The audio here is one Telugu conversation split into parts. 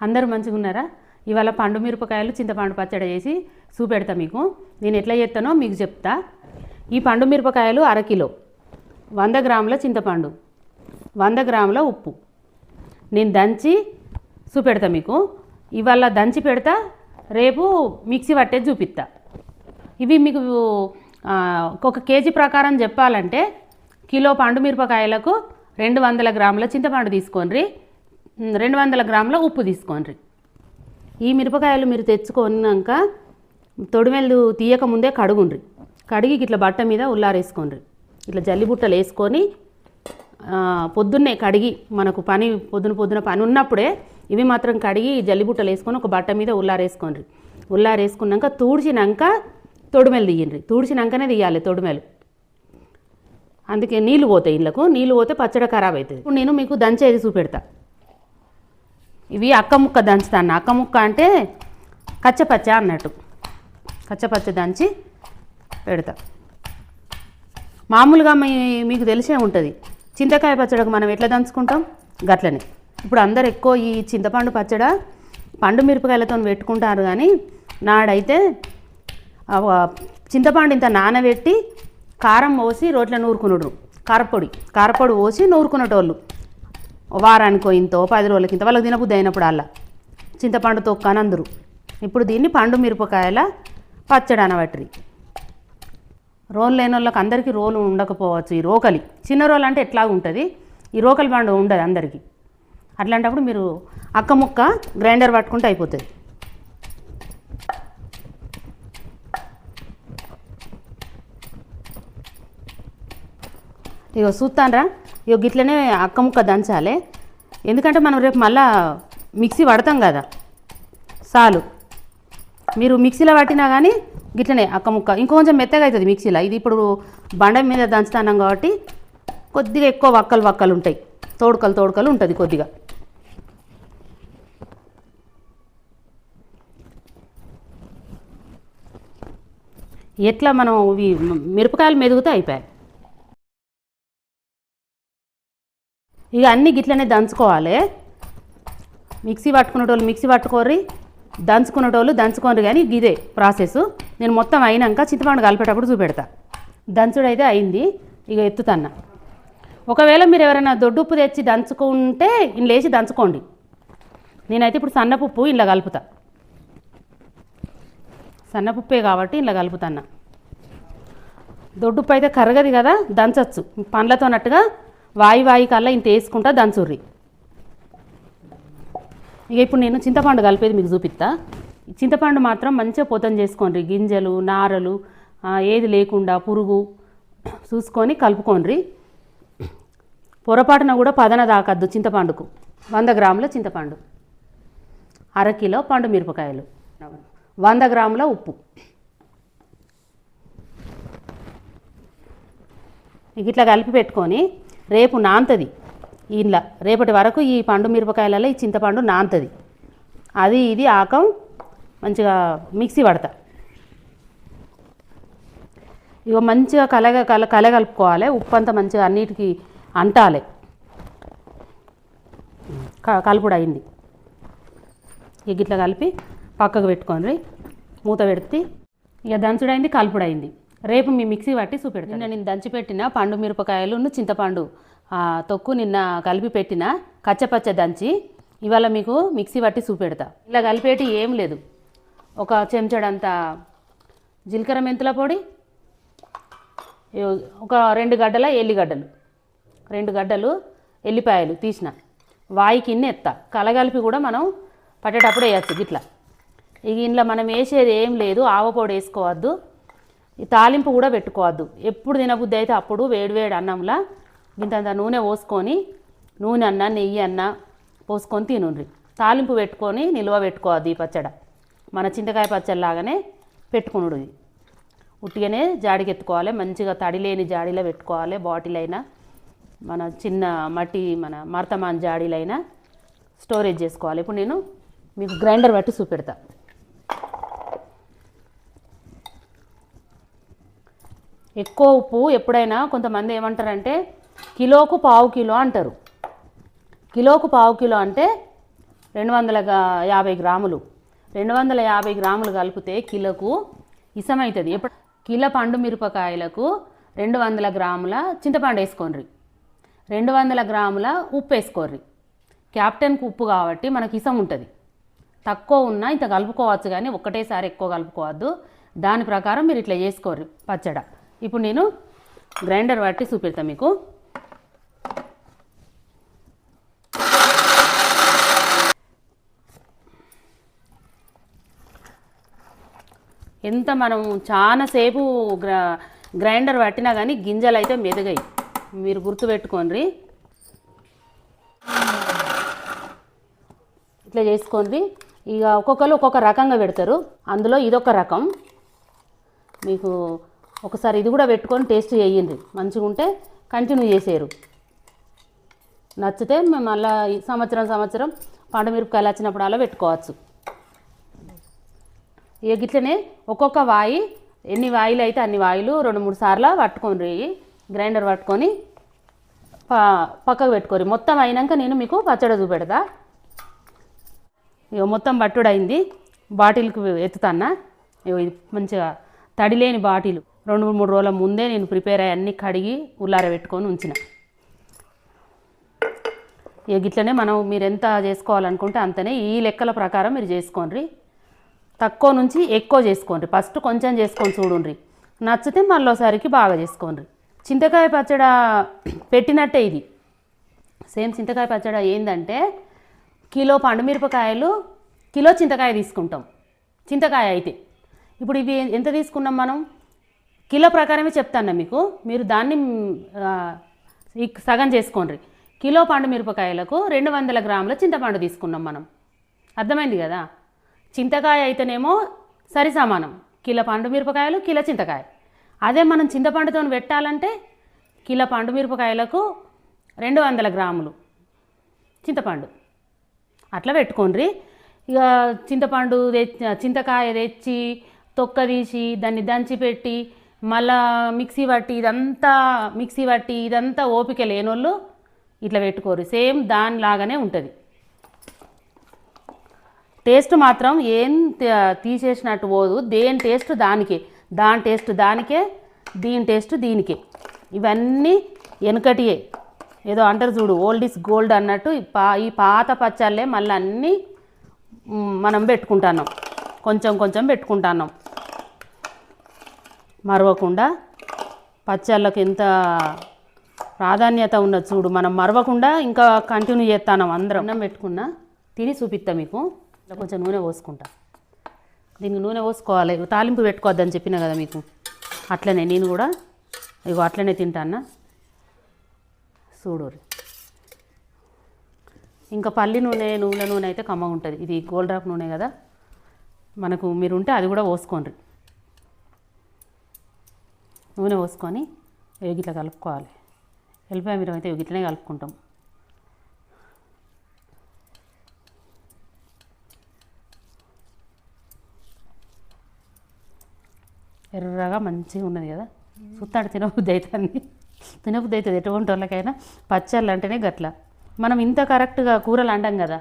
అందరూ మంచిగా ఉన్నారా ఇవాళ పండు మిరపకాయలు చింతపండు పచ్చడి చేసి చూపెడతా మీకు. నేను ఎట్లా చేస్తానో మీకు చెప్తా. ఈ పండు మిరపకాయలు అరకిలో వంద గ్రాముల చింతపండు. వంద గ్రాముల ఉప్పు. నేను దంచి చూపెడతా మీకు. ఇవాళ దంచి పెడతా రేపు మిక్సీ పట్టేది చూపిస్తా. ఇవి మీకు ఒక కేజీ ప్రకారం చెప్పాలంటే కిలో పండు మిరపకాయలకు రెండు వందల గ్రాముల చింతపండు తీసుకోండి రెండు వందల గ్రాముల ఉప్పు తీసుకోండి. ఈ మిరపకాయలు మీరు తెచ్చుకున్నాక తొడిమెలు తీయక ముందే కడుగుండ్రి. కడిగి ఇట్లా బట్ట మీద ఉల్లారేసుకోండి ఇట్లా జల్లి బుట్టలు వేసుకొని పొద్దున్నే కడిగి మనకు పని పొద్దున పొద్దున పని ఉన్నప్పుడే ఇవి మాత్రం కడిగి జల్లి బుట్టలు వేసుకొని ఒక బట్ట మీద ఉల్లారేసుకోండి ఉల్లారేసుకున్నాక తూడ్చినాక తొడిమెలు తీయండి తూడ్చినాకనే తీయాలి తొడిమెలు అందుకే నీళ్ళు పోతాయి ఇళ్ళకు నీళ్ళు పోతే పచ్చడి ఖరాబ్ అవుతుంది. ఇప్పుడు నేను మీకు దంచేది చూపెడతా. ఇవి అక్క ముక్క దంచుతాను అక్క ముక్క అంటే కచ్చపచ్చ అన్నట్టు. కచ్చపచ్చ దంచి పెడతా. మామూలుగా మీ మీకు తెలిసే ఉంటుంది. చింతకాయ పచ్చడికి మనం ఎట్లా దంచుకుంటాం? గట్లనే. ఇప్పుడు అందరు ఎక్కువ ఈ చింతపండు పచ్చడ పండు మిరపకాయలతో పెట్టుకుంటారు కానీ నాడైతే చింతపండు ఇంత నానబెట్టి కారం పోసి రోట్లో నూరుకునుడు. కారపొడి. కారపొడి పోసి నూరుకునేటోళ్ళు. వారానికో ఇంతో పది రోజులకి ఇంత వాళ్ళకి తినబుద్ధి అయినప్పుడు అలా. చింతపండు తొక్కని అందరు. ఇప్పుడు దీన్ని పండు మిరపకాయల పచ్చడి అనబట్టి రోలు లేని వాళ్ళకి అందరికీ రోలు ఉండకపోవచ్చు ఈ రోకలి. చిన్న రోలు అంటే ఎట్లా ఉంటుంది? ఈ రోకలి పండు ఉండదు అందరికీ. అట్లాంటప్పుడు మీరు అక్క ముక్క గ్రైండర్ పట్టుకుంటే అయిపోతుంది. ఇగో చూస్తానరా ఇగో గిట్లనే అక్క ముక్క దంచాలి. ఎందుకంటే మనం రేపు మళ్ళా మిక్సీ పడతాం కదా. చాలు మీరు మిక్సీలో పట్టినా కానీ గిట్లనే అక్క ముక్క. ఇంకొంచెం మెత్తగా అవుతుంది మిక్సీలో. ఇది ఇప్పుడు బండ మీద దంచుతున్నాం కాబట్టి కొద్దిగా ఎక్కువ వక్కలు వక్కలు ఉంటాయి. తోడుకలు తోడుకలు ఉంటుంది కొద్దిగా. ఎట్లా మనం ఇవి మిరపకాయలు మెదుగుతూ అయిపోయాయి. ఇక అన్నీ గిట్లనే దంచుకోవాలి. మిక్సీ పట్టుకునేటోళ్ళు మిక్సీ పట్టుకోర్రి దంచుకునేటోళ్ళు దంచుకోరు కానీ ఇదే ప్రాసెస్. నేను మొత్తం అయినాక చింతపండు కలిపేటప్పుడు చూపెడతా. దంచుడు అయితే అయింది ఇక ఎత్తుతాన్న. ఒకవేళ మీరు ఎవరైనా దొడ్డుప్పు తెచ్చి దంచుకుంటే ఇంట్లో లేచి దంచుకోండి. నేనైతే ఇప్పుడు సన్నపుప్పు ఇలా కలుపుతా. సన్నపుప్పే కాబట్టి ఇలా కలుపుతాన్న. దొడ్డుప్పు అయితే కరగదు కదా దంచచ్చు. పండ్లతోనట్టుగా వాయి వాయి కల్లా ఇంత వేసుకుంటా దంచుర్రి ఇక ఇప్పుడు నేను చింతపండు కలిపేది మీకు చూపిస్తా. చింతపండు మాత్రం మంచిగా పొతం చేసుకోండి. గింజలు నారలు ఏది లేకుండా పురుగు చూసుకొని కలుపుకోండి. పొరపాటున కూడా పదన దాకద్దు చింతపండుకు. వంద గ్రాముల చింతపండు. అరకిలో పండు మిరపకాయలు. వంద గ్రాముల ఉప్పు. ఇక ఇట్లా కలిపి పెట్టుకొని రేపు నాంతది. ఇంట్లో రేపటి వరకు ఈ పండు మిరపకాయలలో ఈ చింతపండు నాంతది. అది ఇది ఆకం మంచిగా మిక్సీ పడతా. ఇక మంచిగా కలగ కల కలగలుపుకోవాలి. ఉప్పు అంతా మంచిగా అన్నిటికీ అంటాలి. క- కలుపుడు అయింది ఇక ఇట్లా కలిపి పక్కకు పెట్టుకొని మూత పెడితే ఇక దంచుడైంది కలుపుడైంది. రేపు మీ మిక్సీ పట్టి చూపెడతాను నిన్న నేను దంచి పెట్టిన పండు మిరపకాయలు చింతపండు తొక్కు నిన్న కలిపి పెట్టిన కచ్చపచ్చ దంచి ఇవాళ మీకు మిక్సీ పట్టి చూపెడతా. ఇలా కలిపేటి ఏం లేదు. ఒక చెంచడంత జీలకర్ర మెంతుల పొడి ఒక రెండు గడ్డల ఎల్లిగడ్డలు. రెండు గడ్డలు ఎల్లిపాయలు తీసిన. వాయికి ఇన్ని ఎత్త. కలగలిపి కూడా మనం పట్టేటప్పుడు వేయచ్చు గిట్ల ఇక ఇంట్లో మనం వేసేది ఏం లేదు. ఆవపొడి వేసుకోవద్దు. ఈ తాలింపు కూడా పెట్టుకోవద్దు. ఎప్పుడు తినబుద్ధి అయితే అప్పుడు వేడివేడి అన్నంలా ఇంతంత నూనె పోసుకొని నూనె అన్న నెయ్యి అన్న పోసుకొని తినుండ్రి. తాలింపు పెట్టుకొని నిల్వ పెట్టుకోవద్దు ఈ పచ్చడ. మన చింతకాయ పచ్చడిలాగానే పెట్టుకునుడు ఇది. ఉట్టిగానే జాడికి ఎత్తుకోవాలి మంచిగా తడి లేని జాడీలో పెట్టుకోవాలి బాటిల్ అయినా మన చిన్న మట్టి మన మర్తమాన్ జాడీలైనా స్టోరేజ్ చేసుకోవాలి. ఇప్పుడు నేను మీకు గ్రైండర్ బట్టి చూపెడతా. ఎక్కువ ఉప్పు ఎప్పుడైనా కొంతమంది ఏమంటారంటే కిలోకు పావు కిలో అంటారు. కిలోకు పావు కిలో అంటే రెండు వందల యాభై గ్రాములు. రెండు వందల యాభై గ్రాములు కలిపితే కిలోకు ఇసమవుతుంది ఎప్పుడు? కిలో పండు మిరపకాయలకు రెండు వందల గ్రాముల చింతపండు వేసుకోండి రెండు వందల గ్రాముల ఉప్పు వేసుకోర్రి క్యాప్టెన్కు ఉప్పు కాబట్టి మనకి ఇసం ఉంటుంది. తక్కువ ఉన్నా ఇంత కలుపుకోవచ్చు కానీ ఒక్కటేసారి ఎక్కువ కలుపుకోవద్దు. దాని ప్రకారం మీరు ఇట్లా చేసుకోర్రి పచ్చడ. ఇప్పుడు నేను గ్రైండర్ పట్టి చూపెడతాను మీకు. ఎంత మనం చాలాసేపు గ్రా గ్రైండర్ పట్టినా కానీ గింజలు అయితే మెదగాయి. మీరు గుర్తుపెట్టుకోండి ఇట్లా చేసుకోండి. ఇక ఒక్కొక్కరు ఒక్కొక్క రకంగా పెడతారు. అందులో ఇదొక రకం. మీకు ఒకసారి ఇది కూడా పెట్టుకొని టేస్ట్ చేయండి. మంచిగా ఉంటే కంటిన్యూ చేసేరు. నచ్చితే మేము మళ్ళీ సంవత్సరం సంవత్సరం పండుమిరపకాయలు వచ్చినప్పుడు అలా పెట్టుకోవచ్చు. ఇక గిట్లనే ఒక్కొక్క వాయి ఎన్ని వాయిలు అయితే అన్ని వాయిలు రెండు మూడు సార్లు పట్టుకొని గ్రైండర్ పట్టుకొని పక్కకు పెట్టుకోరు. మొత్తం అయినాక నేను మీకు పచ్చడి చూపెడతా. ఇక మొత్తం బట్టుడైంది బాటిల్కి ఎత్తుతానా ఇగో ఇది మంచిగా తడిలేని బాటిల్. రెండు మూడు రోజుల ముందే నేను ప్రిపేర్ అయ్యి అన్నీ కడిగి ఉల్లార పెట్టుకొని ఉంచిన. ఇక గిట్లనే మనం మీరు ఎంత చేసుకోవాలనుకుంటే అంతనే ఈ లెక్కల ప్రకారం మీరు చేసుకోండి తక్కువ నుంచి ఎక్కువ చేసుకోండి ఫస్ట్ కొంచెం చేసుకొని చూడండి నచ్చితే మళ్ళీసారికి బాగా చేసుకోండి చింతకాయ పచ్చడ పెట్టినట్టే ఇది. సేమ్ చింతకాయ పచ్చడ ఏంటంటే కిలో పండుమిరపకాయలు కిలో చింతకాయ తీసుకుంటాం. చింతకాయ అయితే. ఇప్పుడు ఇవి ఎంత తీసుకున్నాం మనం? కిలో ప్రకారమే చెప్తాను మీకు. మీరు దాన్ని సగం చేసుకోండి. కిలో పండు మిరపకాయలకు రెండు వందల గ్రాముల చింతపండు తీసుకున్నాం మనం. అర్థమైంది కదా? చింతకాయ అయితేనేమో సరి సమానం. కిలో పండు మిరపకాయలు కిలో చింతకాయ. అదే మనం చింతపండుతో పెట్టాలంటే కిలో పండు మిరపకాయలకు రెండు వందల గ్రాములు చింతపండు. అట్లా పెట్టుకోండి. ఇక చింతపండు తెచ్చి చింతకాయ తెచ్చి తొక్క తీసి దాన్ని దంచిపెట్టి మళ్ళా మిక్సీ పట్టి ఇదంతా మిక్సీ పట్టి ఇదంతా ఓపిక లేనోళ్ళు ఇట్లా పెట్టుకోరు. సేమ్ దానిలాగానే ఉంటుంది. టేస్ట్ మాత్రం ఏం తీసేసినట్టు పోదు. దేని టేస్ట్ దానికే. దాని టేస్ట్ దానికే దీని టేస్ట్ దీనికే. ఇవన్నీ వెనుకటియే. ఏదో అంటారు చూడు ఓల్డ్ ఇస్ గోల్డ్ అన్నట్టు ఈ పా ఈ పాత పచ్చళ్ళే మళ్ళీ అన్నీ మనం పెట్టుకుంటాన్నాం. కొంచెం కొంచెం పెట్టుకుంటాన్నాం. మరవకుండా పచ్చళ్ళకి ఎంత ప్రాధాన్యత ఉన్నది చూడు మనం మరవకుండా ఇంకా కంటిన్యూ చేస్తాను అందరం. అన్నం పెట్టుకున్నా తిని చూపిస్తా మీకు. ఇలా కొంచెం నూనె పోసుకుంటా. దీనికి నూనె పోసుకోవాలి. తాలింపు పెట్టుకోవద్దని చెప్పిన కదా మీకు. అట్లనే నేను కూడా ఇగో అట్లనే తింటానా చూడు. ఇంకా పల్లి నూనె నువ్వుల నూనె అయితే కమ్మగా ఉంటుంది ఇది గోల్డ్రాప్ నూనె కదా. మనకు మీరు ఉంటే అది కూడా పోసుకోండి. నూనె పోసుకొని ఇట్లా కలుపుకోవాలి. ఎల్లిపాయ మీరు అయితే గిట్లనే కలుపుకుంటాం. ఎర్రగా మంచిగా ఉన్నది కదా. సుత్తాడు తినబుద్ధి అవుతుంది. తినబుద్ధి అవుతుంది. ఎటువంటి వాళ్ళకైనా పచ్చళ్ళు అంటేనే గట్ల. మనం ఇంత కరెక్ట్గా కూరలు అంటాం కదా.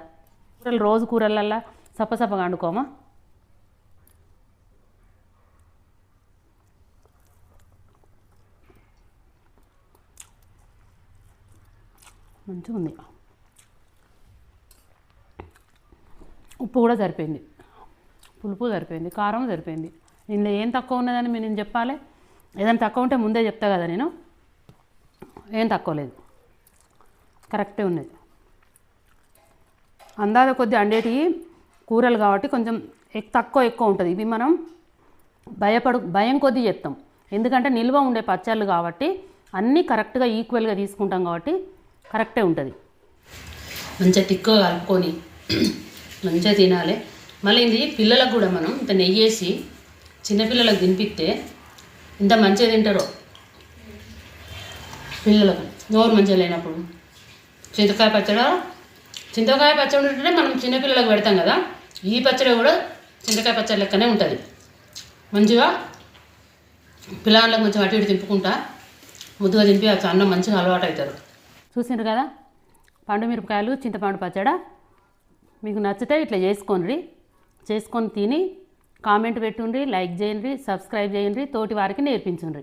కూరలు రోజు కూరలల్లా సప్పసప్పగా వండుకోమా? మంచిగా ఉంది. ఉప్పు కూడా సరిపోయింది. పులుపు సరిపోయింది. కారం సరిపోయింది. ఇందులో ఏం తక్కువ ఉన్నదని మీరు నేను చెప్పాలి? ఏదైనా తక్కువ ఉంటే ముందే చెప్తా కదా నేను. ఏం తక్కువ లేదు. కరెక్టే ఉన్నది. అందాద కొద్ది అండేటివి కూరలు కాబట్టి కొంచెం తక్కువ ఎక్కువ ఉంటుంది. ఇవి మనం భయపడు భయం కొద్దీ చెప్తాం ఎందుకంటే నిల్వ ఉండే పచ్చళ్ళు కాబట్టి అన్నీ కరెక్ట్గా ఈక్వల్గా తీసుకుంటాం కాబట్టి కరెక్టే ఉంటుంది. మంచిగా తిక్కువ కలుపుకొని మంచిగా తినాలి. మళ్ళీ ఇది పిల్లలకు కూడా మనం ఇంత నెయ్యి వేసి చిన్నపిల్లలకు తినిపిస్తే ఇంత మంచిగా తింటారో. పిల్లలకు నోరు మంచిగా లేనప్పుడు. చింతకాయ పచ్చడి చింతకాయ పచ్చడి ఉంటే మనం చిన్నపిల్లలకు పెడతాం కదా. ఈ పచ్చడి కూడా చింతకాయ పచ్చడి లెక్కనే ఉంటుంది. మంచిగా పిల్లలకు కొంచెం అటు ఇటు తింపుకుంటా ముద్దుగా తింపి అన్నం మంచిగా అలవాటు అవుతారు. చూసిండ్రు కదా? పండు మిరపకాయలు చింతపండు పచ్చడ. మీకు నచ్చితే ఇట్లా చేసుకోండి. చేసుకొని తిని కామెంట్ పెట్టుండ్రి లైక్ చేయండి సబ్స్క్రైబ్ చేయండి తోటి వారికి నేర్పించండి